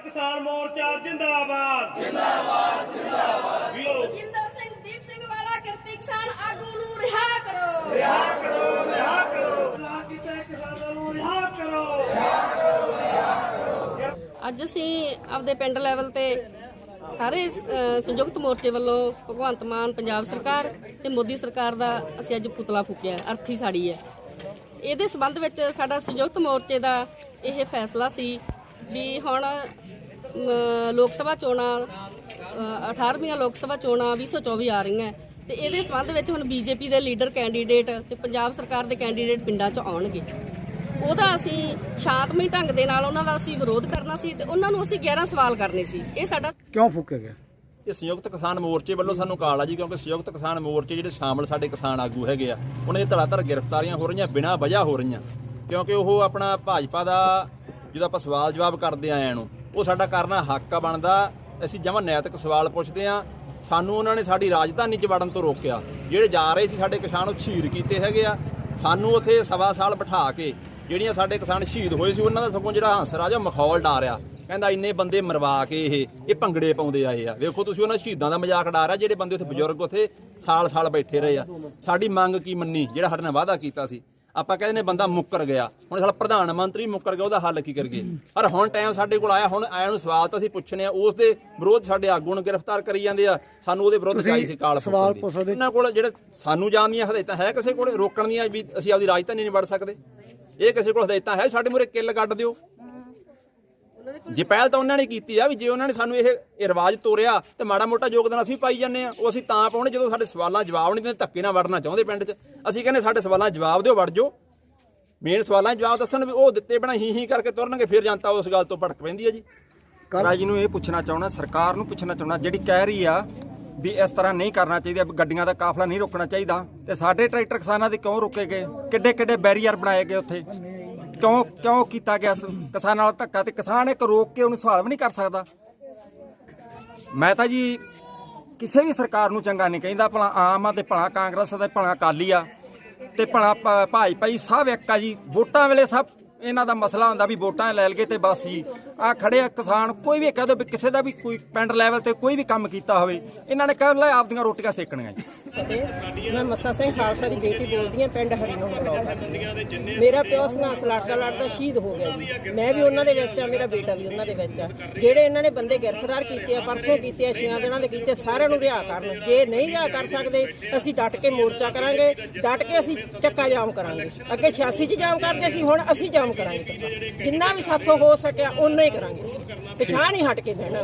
ਕਿਸਾਨ ਮੋਰਚਾ ਜਿੰਦਾਬਾਦ। ਜਿੰਦਾਬਾਦ ਜਿੰਦਾਬਾਦ। ਜਿੰਦਰ ਸਿੰਘ ਦੀਪ ਸਿੰਘ ਵਾਲਾ ਕਿਰਤੀ ਕਿਸਾਨ ਆਗੂ ਨੂੰ ਰਿਹਾ ਕਰੋ। ਲਾ ਕੀਤੇ ਕਿਸਾਨਾਂ ਨੂੰ ਰਿਹਾ ਕਰੋ। ਅੱਜ ਅਸੀਂ ਆਪਦੇ ਪਿੰਡ ਲੈਵਲ ਤੇ ਸਾਰੇ ਸੰਯੁਕਤ ਮੋਰਚੇ ਵੱਲੋਂ ਭਗਵੰਤ ਮਾਨ ਪੰਜਾਬ ਸਰਕਾਰ ਤੇ ਮੋਦੀ ਸਰਕਾਰ ਦਾ ਅਸੀਂ ਅੱਜ ਪੁਤਲਾ ਫੂਕਿਆ ਅਰਥੀ ਸਾੜੀ ਹੈ। ਇਹਦੇ ਸਬੰਧ ਵਿੱਚ ਸਾਡਾ ਸੰਯੁਕਤ ਮੋਰਚੇ ਦਾ ਇਹ ਫੈਸਲਾ ਸੀ ਵੀ ਹੁਣ ਲੋਕ ਸਭਾ ਚੋਣਾਂ ਅਹ, 18ਵੀਆਂ ਲੋਕ ਸਭਾ ਚੋਣਾਂ 2024 ਆ ਰਹੀਆਂ। ਤੇ ਇਹਦੇ ਸਬੰਧ ਵਿੱਚ ਹੁਣ ਬੀਜੇਪੀ ਦੇ ਲੀਡਰ ਕੈਂਡੀਡੇਟ ਤੇ ਪੰਜਾਬ ਸਰਕਾਰ ਦੇ ਕੈਂਡੀਡੇਟ ਪਿੰਡਾਂ 'ਚ ਆਉਣਗੇ। ਉਹਦਾ ਅਸੀਂ ਸ਼ਾਂਤਮਈ ਢੰਗ ਦੇ ਨਾਲ ਉਹਨਾਂ ਦਾ ਅਸੀਂ ਵਿਰੋਧ ਕਰਨਾ ਸੀ ਤੇ ਉਹਨਾਂ ਨੂੰ ਅਸੀਂ 11 ਸਵਾਲ ਕਰਨੇ ਸੀ। ਇਹ ਸਾਡਾ ਕਿਉਂ ਫੂਕਿਆ ਗਿਆ? ਇਹ ਸੰਯੁਕਤ ਕਿਸਾਨ ਮੋਰਚੇ ਵੱਲੋਂ ਸਾਨੂੰ ਕਾਲ ਆ ਜੀ ਕਿਉਂਕਿ ਸੰਯੁਕਤ ਕਿਸਾਨ ਮੋਰਚੇ ਜਿਹੜੇ ਸ਼ਾਮਲ ਸਾਡੇ ਕਿਸਾਨ ਆਗੂ ਹੈਗੇ ਆ ਉਹਨਾਂ ਦੀ ਧੜਾਧੜ ਗ੍ਰਿਫਤਾਰੀਆਂ ਹੋ ਰਹੀਆਂ ਬਿਨਾਂ ਵਜ੍ਹਾ ਹੋ ਰਹੀਆਂ। ਕਿਉਂਕਿ ਉਹ ਆਪਣਾ ਭਾਜਪਾ ਦਾ ਜਦੋਂ ਆਪਾਂ ਸਵਾਲ ਜਵਾਬ ਕਰਦੇ ਆਇਆਂ ਨੂੰ ਉਹ ਸਾਡਾ ਕਰਨਾ ਹੱਕ ਆ ਬਣਦਾ। ਅਸੀਂ ਜਮਾਂ ਨੈਤਿਕ ਸਵਾਲ ਪੁੱਛਦੇ ਆ ਸਾਨੂੰ ਉਹਨਾਂ ਨੇ ਸਾਡੀ ਰਾਜਧਾਨੀ 'ਚ ਵੜਨ ਤੋਂ ਰੋਕਿਆ। ਜਿਹੜੇ ਜਾ ਰਹੇ ਸੀ ਸਾਡੇ ਕਿਸਾਨ, ਉਹ ਸ਼ਹੀਦ ਕੀਤੇ ਹੈਗੇ ਆ। ਸਾਨੂੰ ਉੱਥੇ ਸਵਾ ਸਾਲ ਬਿਠਾ ਕੇ ਜਿਹੜੀਆਂ ਸਾਡੇ ਕਿਸਾਨ ਸ਼ਹੀਦ ਹੋਏ ਸੀ, ਉਹਨਾਂ ਦਾ ਸਗੋਂ ਜਿਹੜਾ ਹੰਸ ਰਾਜਾ ਮਖੌਲ ਡਾਰਿਆ। ਕਹਿੰਦਾ ਇੰਨੇ ਬੰਦੇ ਮਰਵਾ ਕੇ ਇਹ ਇਹ ਭੰਗੜੇ ਪਾਉਂਦੇ ਆਏ ਆ। ਵੇਖੋ ਤੁਸੀਂ ਉਹਨਾਂ ਸ਼ਹੀਦਾਂ ਦਾ ਮਜ਼ਾਕ ਉਡਾ ਰਿਹਾ, ਜਿਹੜੇ ਬੰਦੇ ਉੱਥੇ ਬਜ਼ੁਰਗ ਉੱਥੇ ਸਾਲ-ਸਾਲ ਬੈਠੇ ਰਹੇ ਆ। ਸਾਡੀ ਮੰਗ ਕੀ ਮੰਨੀ? ਜਿਹੜਾ ਸਾਡੇ ਨਾਲ ਵਾਅਦਾ ਕੀਤਾ ਸੀ। ਆਪਾਂ ਕਹਿੰਦੇ ਨੇ ਬੰਦਾ ਮੁੱਕਰ ਗਿਆ। ਹੁਣ ਸਾਡਾ ਪ੍ਰਧਾਨ ਮੰਤਰੀ ਮੁੱਕਰ ਗਿਆ ਉਹਦਾ ਹੱਲ ਕੀ ਕਰੀਏ? ਪਰ ਹੁਣ ਟਾਈਮ ਸਾਡੇ ਕੋਲ ਆਇਆ ਹੁਣ ਆਇਆ ਨੂੰ ਸਵਾਲ ਤਾਂ ਅਸੀਂ ਪੁੱਛਣੇ ਆ ਉਸ ਦੇ ਵਿਰੋਧ ਸਾਡੇ ਆਗੂ ਨੂੰ ਗ੍ਰਿਫਤਾਰ ਕਰੀ ਜਾਂਦੇ ਆ ਸਾਨੂੰ ਉਹਦੇ ਵਿਰੁੱਧ ਕਾਈ ਸੀ ਕਾਲ ਸਵਾਲ ਫੂਕਣ ਦੀ। ਪੁੱਛ ਸਕਦੇ- ਇਹਨਾਂ ਕੋਲ ਜਿਹੜੇ ਸਾਨੂੰ ਜਾਣ ਦੀਆਂ ਹਦਾਇਤਾਂ ਹੈ ਕਿਸੇ ਕੋਲ ਰੋਕਣ ਦੀਆਂ ਵੀ ਅਸੀਂ ਆਪਦੀ ਰਾਜਧਾਨੀ ਨਹੀਂ ਵੜ ਸਕਦੇ। ਇਹ ਕਿਸੇ ਕੋਲ ਹਦਾਇਤਾਂ ਹੈ ਸਾਡੇ ਮੂਰੇ ਕਿੱਲ ਕੱਢ ਦਿਓ। ਜੇ ਪਹਿਲ ਤਾਂ ਉਹਨਾਂ ਨੇ ਕੀਤੀ ਆ ਵੀ ਜੇ ਉਹਨਾਂ ਨੇ ਸਾਨੂੰ ਇਹ ਇਹ ਰਿਵਾਜ ਤੋਰਿਆ ਤੇ ਮਾੜਾ ਮੋਟਾ ਯੋਗਦਾਨ ਅਸੀਂ ਪਾਈ ਜਾਂਦੇ ਆ, ਉਹ ਅਸੀਂ ਤਾਂ ਪਾਉਣੇ ਜਦੋਂ ਸਾਡੇ ਸਵਾਲਾਂ ਜਵਾਬ ਨਹੀਂ ਦਿੰਦੇ, ਧੱਕੇ ਨਾਲ ਵੜਨਾ ਚਾਹੁੰਦੇ ਪਿੰਡ 'ਚ। ਅਸੀਂ ਕਹਿੰਦੇ ਸਾਡੇ ਸਵਾਲਾਂ ਦਾ ਜਵਾਬ ਦਿਓ, ਵੜ ਜਾਓ। ਮੇਨ ਸਵਾਲਾਂ ਦਾ ਜਵਾਬ ਦੱਸਣ ਵੀ ਉਹ ਦਿੱਤੇ ਬਣਾ ਹੀ ਹੀ ਕਰਕੇ ਤੁਰਨਗੇ, ਫਿਰ ਜਨਤਾ ਉਸ ਗੱਲ ਤੋਂ ਭੜਕ ਪੈਂਦੀ ਹੈ ਜੀ। ਰਾਜ ਨੂੰ ਇਹ ਪੁੱਛਣਾ ਚਾਹਣਾ ਸਰਕਾਰ ਨੂੰ ਪੁੱਛਣਾ ਚਾਹਣਾ ਜਿਹੜੀ ਕਹਿ ਰਹੀ ਆ ਵੀ ਇਸ ਤਰ੍ਹਾਂ ਨਹੀਂ ਕਰਨਾ ਚਾਹੀਦਾ ਗੱਡੀਆਂ ਦਾ ਕਾਫਲਾ ਨਹੀਂ ਰੋਕਣਾ ਚਾਹੀਦਾ, ਤੇ ਸਾਡੇ ਟਰੈਕਟਰ ਕਿਸਾਨਾਂ ਦੇ ਕਿਉਂ ਰੋਕੇ ਗਏ? ਕਿੱਡੇ ਕਿੱਡੇ ਬੈਰੀਅਰ ਬਣਾਏ ਗਏ ਉੱਥੇ? ਕਿਉਂ ਕਿਉਂ ਕੀਤਾ ਗਿਆ ਸ- ਕਿਸਾਨਾਂ ਨਾਲ ਧੱਕਾ ਤੇ ਕਿਸਾਨ ਇੱਕ ਰੋਕ ਕੇ ਉਹਨੂੰ ਸਵਾਲ ਵੀ ਨਹੀਂ ਕਰ ਸਕਦਾ। ਮੈਂ ਤਾਂ ਜੀ ਕਿਸੇ ਵੀ ਸਰਕਾਰ ਨੂੰ ਚੰਗਾ ਨਹੀਂ ਕਹਿੰਦਾ, ਭਲਾ ਆਮ ਆ ਤੇ ਭਲਾ ਕਾਂਗਰਸ ਆ ਤੇ ਭਲਾ ਅਕਾਲੀ ਆ ਤੇ ਭਲਾ ਭ- ਭਾਜਪਾ ਜੀ ਸਭ ਇੱਕ ਆ ਜੀ। ਵੋਟਾਂ ਵੇਲੇ ਸਭ ਇਹਨਾਂ ਦਾ ਮਸਲਾ ਹੁੰਦਾ ਵੀ ਵੋਟਾਂ ਲੈ ਲਗੇ ਤੇ ਬਸ ਜੀ। ਆ ਖੜੇ ਆ ਕਿਸਾਨ, ਕੋਈ ਵੀ ਕਹਿ ਦੋ ਵੀ ਕਿਸੇ ਦਾ ਵੀ ਕੋਈ ਪਿੰਡ ਲੈਵਲ ਤੇ ਕੋਈ ਵੀ ਕੰਮ ਕੀਤਾ ਹੋਵੇ ਇਹਨਾਂ ਨੇ ਕਹਿ, ਲੈ ਆਪਦੀਆਂ ਰੋਟੀਆਂ ਸੇਕਣੀਆਂ ਜੀ। ਅਤੇ ਮੈਂ ਮੱਸਾ ਸਿੰਘ ਖਾਲਸਾ ਦੀ ਬੇਟੀ ਬੋਲਦੀ ਹਾਂ, ਪਿੰਡ ਹਰੀਨੋ ਮੇਰਾ ਪਿਓ ਸਨਾਸ ਲੜਦਾ ਲੜਦਾ ਸ਼ਹੀਦ ਹੋ ਗਿਆ ਜੀ। ਮੈਂ ਵੀ ਉਹਨਾਂ ਦੇ ਵਿੱਚ ਆ ਮੇਰਾ ਬੇਟਾ ਵੀ ਉਹਨਾਂ ਦੇ ਵਿੱਚ ਆ ਜਿਹੜੇ ਇਹਨਾਂ ਨੇ ਬੰਦੇ ਗ੍ਰਿਫਤਾਰ ਕੀਤੇ ਆ, ਪਰਸੋਂ ਕੀਤੇ ਆ, ਛੇਆਂ ਦਿਨਾਂ ਦੇ ਕੀਤੇ ਸਾਰਿਆਂ ਨੂੰ ਰਿਹਾ ਕਰਨ। ਜੇ ਨਹੀਂ ਰਿਹਾ ਕਰ ਸਕਦੇ, ਅਸੀਂ ਡਟ ਕੇ ਮੋਰਚਾ ਕਰਾਂਗੇ, ਡਟ ਕੇ ਅਸੀਂ ਚੱਕਾ ਜਾਮ ਕਰਾਂਗੇ। ਅੱਗੇ 86 ਚ ਜਾਮ ਕਰਦੇ ਸੀ, ਹੁਣ ਅਸੀਂ ਜਾਮ ਕਰਾਂਗੇ ਚੱਕਾ। ਜਿੰਨਾ ਵੀ ਸਾਥੋਂ ਹੋ ਸਕਿਆ, ਓਨਾ ਹੀ ਕਰਾਂਗੇ ਪਛਾਣ ਨਹੀਂ ਹਟ ਕੇ ਬਹਿਣਾ।